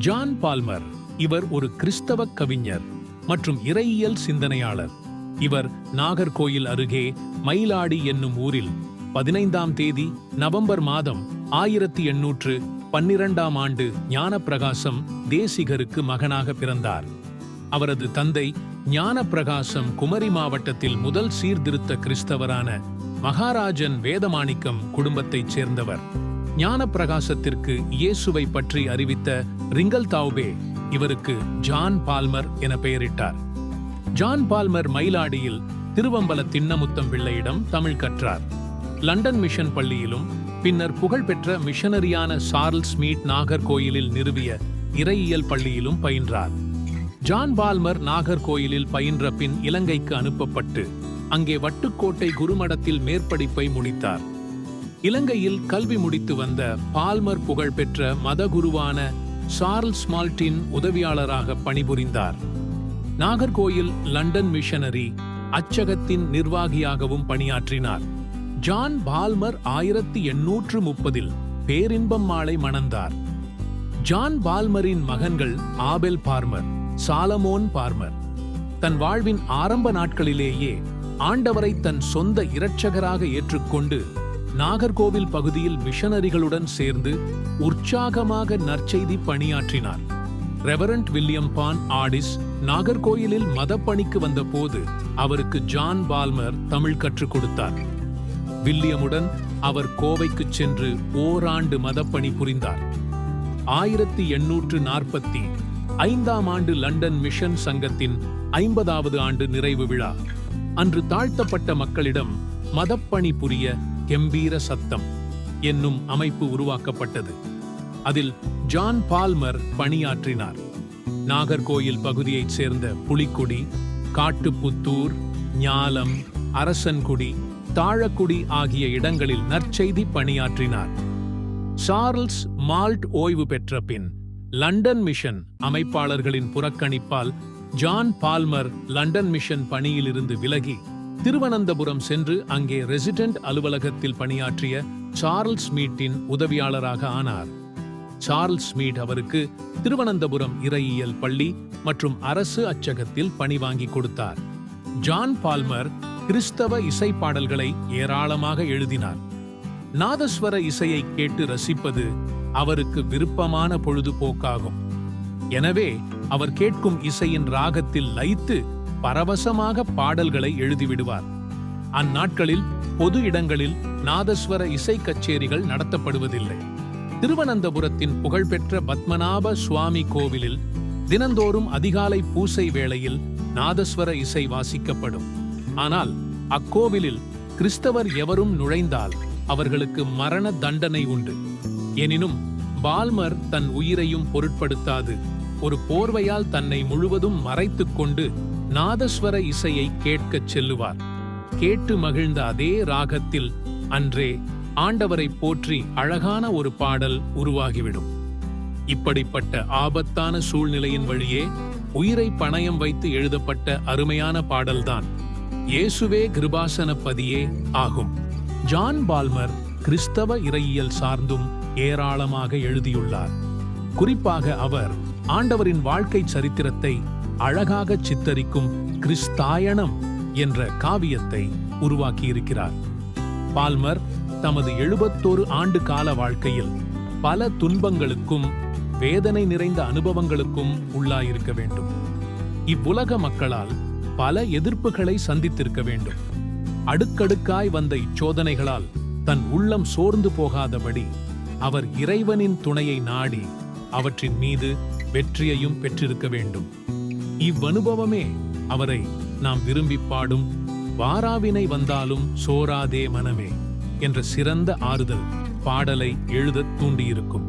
John Palmer இவர் ஒரு கிறிஸ்தவ கவிஞர் மற்றும் இறையியல் சிந்தனையாளர். இவர் நாகர்கோயில் அருகே மயிலாடி என்னும் ஊரில் பதினைந்தாம் தேதி நவம்பர் மாதம் ஆயிரத்தி எண்ணூற்று பன்னிரண்டாம் ஆண்டு ஞானப்பிரகாசம் தேசிகருக்கு மகனாக பிறந்தார். அவரது தந்தை ஞானப்பிரகாசம் குமரி மாவட்டத்தில் முதல் சீர்திருத்த கிறிஸ்தவரான மகாராஜன் வேதமாணிக்கம் குடும்பத்தைச் சேர்ந்தவர். ஞானப்பிரகாசத்திற்கு இயேசுவை பற்றி அறிவித்த ரிங்கல் தாவ்பே இவருக்கு ஜான் பால்மர் என பெயரிட்டார். ஜான் பால்மர் மயிலாடியில் திருவம்பல திண்ணமுத்தம் பிள்ளையிடம் தமிழ் கற்றார். லண்டன் மிஷன் பள்ளியிலும் பின்னர் புகழ்பெற்ற மிஷனரியான சார்ல்ஸ் மீட் நாகர்கோயிலில் நிறுவிய இறையியல் பள்ளியிலும் பயின்றார். ஜான் பால்மர் நாகர்கோயிலில் பயின்ற பின் இலங்கைக்கு அனுப்பப்பட்டு அங்கே வட்டுக்கோட்டை குருமடத்தில் மேற்படிப்பை முடித்தார். இலங்கையில் கல்வி முடித்து வந்த பால்மர் புகழ்பெற்ற மதகுருவான சார்ல்ஸ் மால்டின் உதவியாளராக பணிபுரிந்தார். நாகர்கோயில் லண்டன் மிஷனரி அச்சகத்தின் நிர்வாகியாகவும் பணியாற்றினார். ஜான் பால்மர் ஆயிரத்தி எண்ணூற்று முப்பதில் பேரின்பம் மாலை மணந்தார். ஜான் பால்மரின் மகன்கள் ஆபெல் பார்மர் சாலமோன் பார்மர். தன் வாழ்வின் ஆரம்ப நாட்களிலேயே ஆண்டவரை தன் சொந்த இரட்சகராக ஏற்றுக்கொண்டு நாகர்கோவில் பகுதியில் மிஷனரிகளுடன் சேர்ந்து உற்சாகமாக நற்செய்தி பணியாற்றினார். ரெவரண்ட் வில்லியம் பான் ஆடிஸ் நாகர்கோயிலில் மதப்பணிக்கு வந்தபோது அவருக்கு ஜான் பால்மர் தமிழ் கற்றுக் கொடுத்தார். வில்லியமுடன் அவர் கோவைக்கு சென்று ஓராண்டு மதப்பணி புரிந்தார். ஆயிரத்தி எண்ணூற்று நாற்பத்தி ஐந்தாம் ஆண்டு லண்டன் மிஷன் சங்கத்தின் ஐம்பதாவது ஆண்டு நிறைவு விழா. அன்று தாழ்த்தப்பட்ட மக்களிடம் மதப்பணி புரிய கெம்பீர சத்தம் என்னும் அமைப்பு உருவாக்கப்பட்டது. அதில் ஜான் பால்மர் பணியாற்றினார். நாகர்கோயில் பகுதியைச் சேர்ந்த புலிக்குடி காட்டுப்புத்தூர் ஞாலம் அரசன்குடி தாழக்குடி ஆகிய இடங்களில் நற்செய்தி பணியாற்றினார். சார்ல்ஸ் மால்ட் ஓய்வு பெற்ற பின் லண்டன் மிஷன் அமைப்பாளர்களின் புறக்கணிப்பால் ஜான் பால்மர் லண்டன் மிஷன் பணியிலிருந்து விலகி திருவனந்தபுரம் சென்று அங்கே ரெசிடென்ட் அலுவலகத்தில் பணியாற்றிய சார்ல்ஸ் மீட்டின் உதவியாளராக ஆனார். சார்ல்ஸ் மீட் அவருக்கு திருவனந்தபுரம் இறையியல் பள்ளி மற்றும் அரசு அச்சகத்தில் பணி வாங்கி கொடுத்தார். ஜான் பால்மர் கிறிஸ்தவ இசை பாடல்களை ஏராளமாக எழுதினார். நாதஸ்வர இசையை கேட்டு ரசிப்பது அவருக்கு விருப்பமான பொழுதுபோக்காகும். எனவே அவர் கேட்கும் இசையின் ராகத்தில் லயித்து பரவசமாக பாடல்களை எழுதிவிடுவார். அந்நாட்களில் பொது இடங்களில் நாதஸ்வர இசை கச்சேரிகள் நடத்தப்படுவதில்லை. திருவனந்தபுரத்தின் புகழ்பெற்ற பத்மநாப சுவாமி கோவிலில் தினந்தோறும் அதிகாலை பூசை வேளையில் நாதஸ்வர இசை வாசிக்கப்படும். ஆனால் அக்கோவிலில் கிறிஸ்தவர் எவரும் நுழைந்தால் அவர்களுக்கு மரண தண்டனை உண்டு. எனினும் பால்மர் தன் உயிரையும் பொருட்படுத்தாது. ஒரு போர்வையால் தன்னை முழுவதும் மறைத்துக் கொண்டு நாதஸ்வர இசையை கேட்கச் செல்லுவார். கேட்டு மகிழ்ந்த அதே ராகத்தில் அன்றே ஆண்டவரை போற்றி அழகான ஒரு பாடல் உருவாகிவிடும். இப்படிப்பட்ட ஆபத்தான சூழ்நிலையின் வழியே உயிரை பணயம் வைத்து எழுதப்பட்ட அருமையான பாடல்தான் இயேசுவே கிருபாசனப்பதியே ஆகும். ஜான் பால்மர் கிறிஸ்தவ இறையியல் சார்ந்தும் ஏராளமாக எழுதியுள்ளார். குறிப்பாக அவர் ஆண்டவரின் வாழ்க்கை சரித்திரத்தை அழகாக சித்தரிக்கும் கிறிஸ்தாயணம் என்ற காவியத்தை உருவாக்கியிருக்கிறார். பால்மர் தமது எழுபத்தோரு ஆண்டு கால வாழ்க்கையில் பல துன்பங்களுக்கும் வேதனை நிறைந்த அனுபவங்களுக்கும் உள்ளாயிருக்க வேண்டும். இவ்வுலக மக்களால் பல எதிர்ப்புகளை சந்தித்திருக்க வேண்டும். அடுக்கடுக்காய் வந்த இச்சோதனைகளால் தன் உள்ளம் சோர்ந்து போகாதபடி அவர் இறைவனின் துணையை நாடி அவற்றின் மீது வெற்றியையும் பெற்றிருக்க வேண்டும். இவ்வனுபவமே அவரை நாம் விரும்பி பாடும் வாராவினை வந்தாலும் சோராதே மனமே என்ற சிறந்த ஆறுதல் பாடலை எழுதத் தூண்டியிருக்கும்.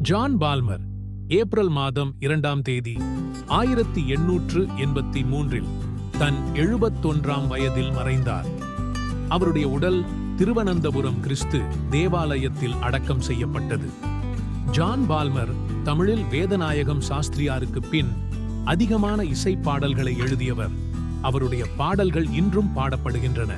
ஜான் பால்மர் ஏப்ரல் மாதம் இரண்டாம் தேதி ஆயிரத்தி எண்ணூற்று எண்பத்தி மூன்றில் தன் எழுபத்தொன்றாம் வயதில் மறைந்தார். அவருடைய உடல் திருவனந்தபுரம் கிறிஸ்து தேவாலயத்தில் அடக்கம் செய்யப்பட்டது. ஜான் பால்மர் தமிழில் வேதநாயகம் சாஸ்திரியாருக்கு பின் அதிகமான இசை பாடல்களை எழுதியவர். அவருடைய பாடல்கள் இன்றும் பாடப்படுகின்றன.